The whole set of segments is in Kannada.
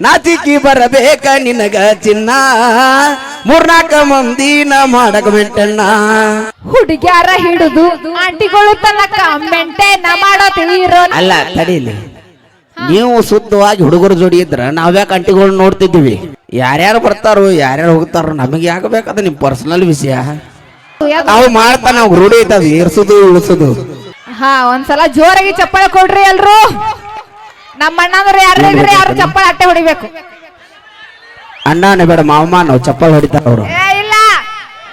ನಾಚಿಕಿ ಬರಬೇಕ ನಿನಗ ಚಿನ್ನ. ಮೂರ್ನಾಕ ಮಂದಿನ ಮಾಡಕ ಮೆಂಟಣ್ಣ ಹುಡುಗ್ಯಾರ ಹಿಡಿದು ಆಂಟಿಗಳು ತನಕ ಮೆಂಟೇನ ಮಾಡೋ ತಿಳಿಯಿರೋ ಅಲ್ಲ ತಡೀಲಿ. ನೀವು ಶುದ್ಧವಾಗಿ ಹುಡುಗರ ಜೋಡಿ ಇದ್ರ ನಾವ್ಯಾಕೆ ಅಂಟಿಗಳು ನೋಡ್ತಿದ್ವಿ ಯಾರ್ಯಾರು ಬರ್ತಾರೋ ಯಾರ್ಯಾರು ಹೋಗ್ತಾರೋ ನಮಗೆ ಯಾಕೆ ಬೇಕದ ನಿಮ್ ಪರ್ಸನಲ್ ವಿಷಯ? ನಾವು ಮಾಡ್ತಾ ನಾವು ರೂಢಿ ಐತದ ಏರ್ಸುದು ಉಳಿಸುದು. ಹಾ ಒಂದ್ಸಲ ಜೋರಾಗಿ ಚಪ್ಪಳ ಕೊಡ್ರಿ ಎಲ್ರು. ನಮ್ಮ ಅಣ್ಣಂದ್ರೆ ಯಾರು ಇದ್ರೆ ಯಾರು ಚಪ್ಪಾಳೆ ಅಟ್ಟೆ ಹೊಡಿಬೇಕು? ಅಣ್ಣನೇ ಬೇಡ ಮಾವಮ್ಮ ನಾವು ಚಪ್ಪಲ್ ಹೊಡಿತಾರ ಅವರು. ಏ ಇಲ್ಲ.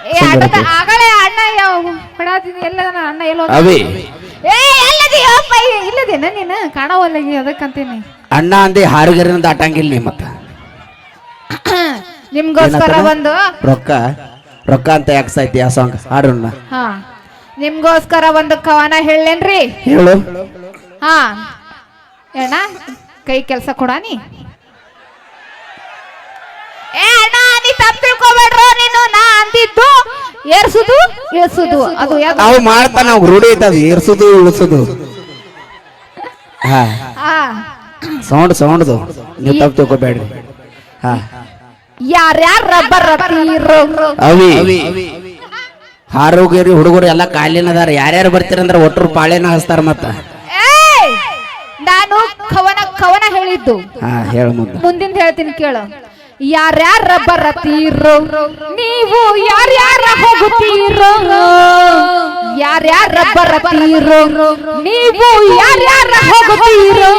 ಏ ಅಡ್ಡ ಆಗಲೇ ಅಣ್ಣ ಯಾವ ಹೊಡಾತೀನಿ ಎಲ್ಲ ಅಣ್ಣ ಎಲ್ಲೋ? ಅವಿ. ಏ ಎಲ್ಲದಿಯಪ್ಪ ಇಲ್ಲದೇನ ನೀನು? ಕಾಣವಲ್ಲಗಿ ಅದಕ್ಕಂತೀನಿ. ಅಣ್ಣ ಅಂದಿ ಹಾರುಗರಿನ ದಾಟಂಗಿಲ್ಲ ನೀ ಮತ್ತ. ನಿಮ್ಗೋಸ್ಕರ? ಒಂದು ರೊಕ್ಕ ರೊಕ್ಕ ಅಂತ ಯಾಕೆ ಆ ಸಾಂಗ್ ಹಾಡೋಣ. ಹಾ. ನಿಮ್ಗೋಸ್ಕರ ಒಂದು ಕವನ ಹೇಳೇನ್ರಿ ಹೇಳು. ಹಾ. ಅಣ್ಣ ಕೈ ಕೆಲಸ ಕೊಡಾನಿ ಏ ಅಣ್ಣ ನೀ ತಪ್ಪು ತಿಳ್ಕೊಬೇಡ್ರೋ ನೀನು ನಾ ಅಂದಿದ್ದು ಏರ್ಸುದು ಇಳಿಸುದು ಅದು ಯಾವ್ದು? ನಾವು ಮಾಡ್ತಾ ನಾವು ರೂಢಿ ಐತದ ಏರ್ಸುದು ಇಳಿಸುದು ಹಾ. ಆ ಸೌಂಡ್ ಸೌಂಡ್ದು ನೀವು ತಪ್ಪು ತಿಳ್ಕೊಬೇಡ್ರಿ. ಹಾ. ಯಾರ್ಯಾರ ರಬ್ಬರ್ ತೀರೋ ಅವಿ. ಹಾರೋಗೇರಿ ಹುಡುಗರು ಎಲ್ಲ ಕಾಲಿನ ಅದಾರ ಯಾರ್ಯಾರು ಬರ್ತೀರಂದ್ರ ಒಟ್ಟರು ಪಾಳೆನ ಹಸ್ತಾರ ಮತ್ತ! ನಾನು ಕವನ ಕವನ ಹೇಳಿದ್ದು. ಹಾ ಹೇಳ ಮುಂದೆ. ಮುಂದಿನ ಹೇಳ್ತೀನಿ ಕೇಳು. ಯಾರ್ಯಾರ ಬರತೀರೋ ನೀವು ಯಾರ್ಯಾರ ಹೋಗುತ್ತೀರೋ ಯಾರ್ಯಾರ ಬರತೀರೋ ನೀವು ಯಾರ್ಯಾರ ಹೋಗುತ್ತೀರೋ.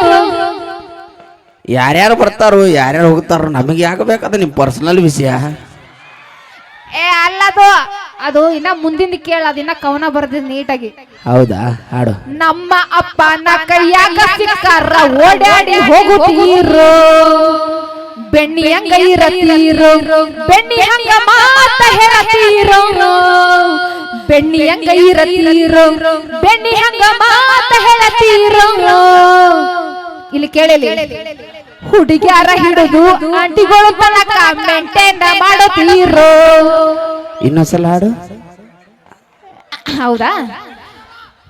ಯಾರ್ಯಾರು ಬರ್ತಾರೋ ಯಾರ್ಯಾರು ಹೋಗ್ತಾರೋ ನಮಗೆ ಯಾಕೆ ಬೇಕದ ನಿಮ್ಮ ಪರ್ಸನಲ್ ವಿಷಯ. ಏ ಅಲ್ಲದು ಅದು ಇನ್ನ ಮುಂದಿನ ಕೇಳ ಅದಿನ್ನ ಕವನ ಬರ್ದಿದ್ ನೀಟಾಗಿ. ಹೌದಾ? ಹಾಡು. ನಮ್ಮ ಅಪ್ಪನ ಕೈಯಾಗ ಸಿಕ್ಕಾರ ಓಡಾಡಿ ಹೋಗುತ್ತೀರೋ ಬೆಣ್ಣಿ ಹಂಗ ಇರತೀರೋ ಬೆಣ್ಣಿ ಹಂಗ ಮಾತ ಹೇಳತೀರೋ ಬೆಣ್ಣಿ ಹಂಗ ಇರತೀರೋ ಬೆಣ್ಣಿ ಹಂಗ ಮಾತ ಹೇಳತೀರೋ ಇಲ್ಲಿ ಕೇಳಿಲಿ. ಹುಡುಗ್ಯಾರ ಹಿಡಿದು ಆಂಟಿಗಳು ತನಕ ಮೇಂಟೈನ್ ಮಾಡುತ್ತೀರೋ ಇನ್ನೊಂದ್ಸಲ ಹಾಡು. ಹೌದಾ?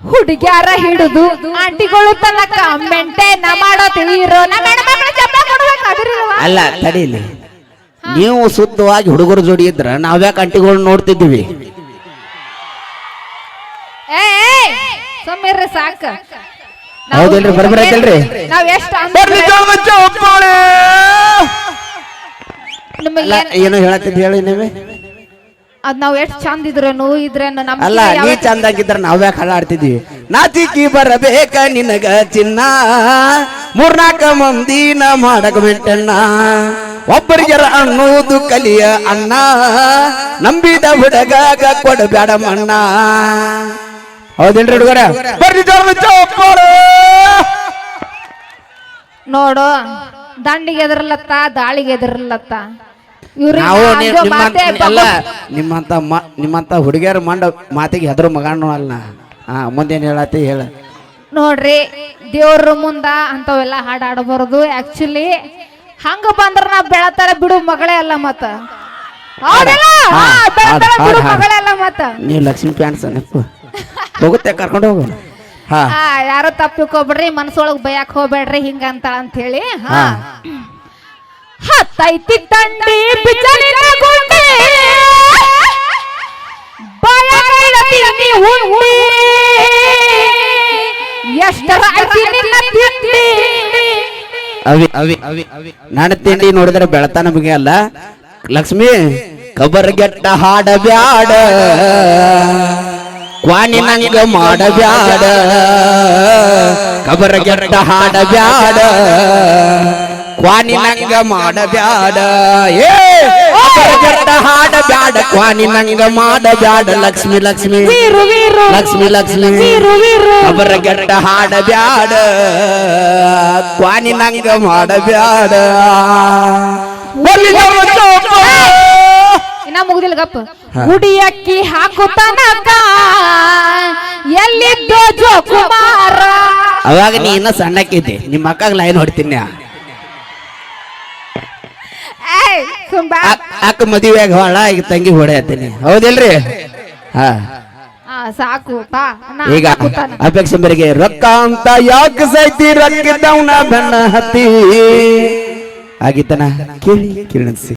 ಹುಡುಗ್ಯಾರ ಹಿಡಿದು ಆಂಟಿಗಳು ತನಕ ಮೇಂಟೈನ್ ಮಾಡುತ್ತೀರೋ ನಮ್ಮ ಹೆಣ್ಮಕ್ಳು ಚಪ್ಪಾಳೆ ಕೊಡ್ಬೇಕು ಅದಿರಿಲ್ವಾ? ಅಲ್ಲ ತಡೀಲಿ. ನೀವು ಶುದ್ಧವಾಗಿ ಹುಡುಗರ ಜೋಡಿ ಇದ್ರ ನಾವ್ಯಾಕೆ ಅಂಟಿಗಳು ನೋಡ್ತಿದ್ವಿ ಏ ಏ, ಸುಮ್ಮಿರ್ರಿ ಸಾಕ. ಹೌದಿಲ್ರಿ, ಬರೋಬ್ಬರಿ ಐತಲ್ರಿ? ನಾವ್ ಎಷ್ಟು ನಿಮಗೆ ಅಲ್ಲ ಏನೋ ಹೇಳತ್ತಿದ್ ಹೇಳಿ ನೀವೇ. ಅದ್ ನಾವ್ ಎಷ್ಟ್ ಚಂದ ಇದ್ರೇನು ಇದ್ರೇನು ನಮ್ ಅಲ್ಲ ನೀ ಚಂದಾಗಿದ್ರ ನಾವ್ಯಾಕೆ ಹಾಡ ಆಡ್ತಿದ್ವಿ ನಾಚಿಕಿ ಬರಬೇಕ ನಿನಗ ಚಿನ್ನ. ಮೂರ್ನಾಕ ಮಂದಿನ ಮಾಡಕ ಬಿಟ್ಟಣ್ಣ. ಒಬ್ಬರಿಗೆ ಅನ್ನೋದು ಕಲಿಯ ಅಣ್ಣ. ನಂಬಿದ ಹುಡುಗಾಗ ಕೊಡಬೇಡ ಮಣ್ಣ. ಹೌದೇನ್ರಿ ಹುಡುಗರ? ಬರ್ರಿ ಚಪ್ಪಾಳೆ. ನೋಡು ದಂಡಿಗೆ ಎದರ್ಲತ್ತ ದಾಳಿಗೆ ಎದರ್ಲತ್ತ ನಾವು ನಿಮ್ಮಂತ ಅಲ್ಲ ನಿಮ್ಮಂತ ಮ- ನಿಮ್ಮಂತ ಹುಡುಗಿಯರ ಮಂಡ ಮಾತಿಗೆ ಹೆದರು ಮಗಾಣ ಅಲ್ಲ ಹಾ ಮುಂದೇನು ಹೇಳತ್ತಿ ಹೇಳ. ನೋಡ್ರಿ ದೇವ್ರ ಮುಂದ ಅಂತವೆಲ್ಲ ಹಾಡ್ ಆಡಬಾರದು ಆಕ್ಚುಲಿ ಹಂಗ ಬಂದ್ರ ನಾ ಬೆಳತಾರ ಬಿಡು ಮಗಳೇ ಅಲ್ಲ ಮತ್ತ. ಹೌದಲ್ಲ? ಹಾ, ಹಾ, ಬೆಳತಾರ ಹಾಡ್, ಬಿಡು ಹಾಡ್, ಮಗಳೇ ಅಲ್ಲ ಮತ್ತ. ನೀವು ಲಕ್ಷ್ಮೀ ಪ್ಯಾಂಟ್ಸ್ ನೆನಪು ಹೋಗುತ್ತೆ ಕರ್ಕೊಂಡು ಹೋಗೋಣ ಹಾ. ಯಾರೋ ಯಾರು ತಪ್ಪಿಕೋಬೇಡ್ರಿ ಮನಸ್ಸೊಳಗ್ ಬಯಕ್ ಹೋಗ್ಬೇಡ್ರಿ ಹಿಂಗ ಅಂತ ಅಂತ ಹೇಳಿ ಹಾ. ಹತ್ತೈತಿ ತಂಡಿ ಗುಂಡಿ. ಬಾಯಗೈಲತೀನಿ ಉಂಡಿ. ಎಷ್ಟರ ಐತಿ ನಿನ್ನ ತಿಂಡಿ. ಅವಿ ಅವಿ ನನ್ನ ತಿಂಡಿ ನೋಡಿದ್ರೆ ಬೆಳತಾ ನಮಗೆ ಅಲ್ಲ. ಲಕ್ಷ್ಮಿ ಕಬರ್ಗೆಟ್ಟ ಹಾಡಬ್ಯಾಡ ಕ್ವಾನಿ ನಂಗ ಮಾಡಬ್ಯಾಡ ಕಬರ ಗೆಟ್ಟ ಹಾಡಬ್ಯಾಡ ಕ್ವಾನಿ ನಂಗ ಮಾಡಬ್ಯಾಡ. ಏ ಕಬರ್ಗೆಟ್ಟ ಹಾಡಬ್ಯಾಡ ಕ್ವಾನಿ ನಂಗ ಮಾಡಬ್ಯಾಡ ಲಕ್ಷ್ಮಿ ಲಕ್ಷ್ಮಿ ವೀರು ವೀರು ಲಕ್ಷ್ಮಿ ಲಕ್ಷ್ಮಿ ವೀರು ಗೆಟ್ಟ ಹಾಡಬ್ಯಾಡ ಕ್ವಾನಿ ನಂಗ ಮಾಡಬ್ಯಾಡ ಇನ್ನ ಮುಗ್ದಿಲ್ಲ ಗಪ್ಪ ಗುಡಿ ಅಕ್ಕಿ ಹಾಕು ತನಕ ಎಲ್ಲಿದ್ದೋ ಜೋಕುಮಾರ. ಅವಾಗ ನೀ ಇನ್ನ ಸಣ್ಣಕ್ಕಿದ್ದೆ. ನಿಮ್ಮ ಅಕ್ಕಾಗ ಲೈನ್ ಹೊಡ್ತೀನಿ. ಏಯ್ ಅಕ್ಕ ಮದುವೆ ಹೊಳ ಈಗ ತಂಗಿ ಹೊಡೆಯತ್ತೀನಿ ಹೌದಿಲ್ರಿ? ಹಾ. ಆ, ಸಾಕು ನಾ ಈಗ ಹಾಕುತ್ತಾನ. ಅಪೇಕ್ಷೆ ಮೇರೆಗೆ ರೊಕ್ಕ ಅಂತ ಯಾಕೆ ಸೈತಿ ರೊಕ್ಕ ಬೆನ್ನ ಹತ್ತಿ? ಆಗಿತ್ತನ? ಕೇಳಿ ಕಿರಣಸಿ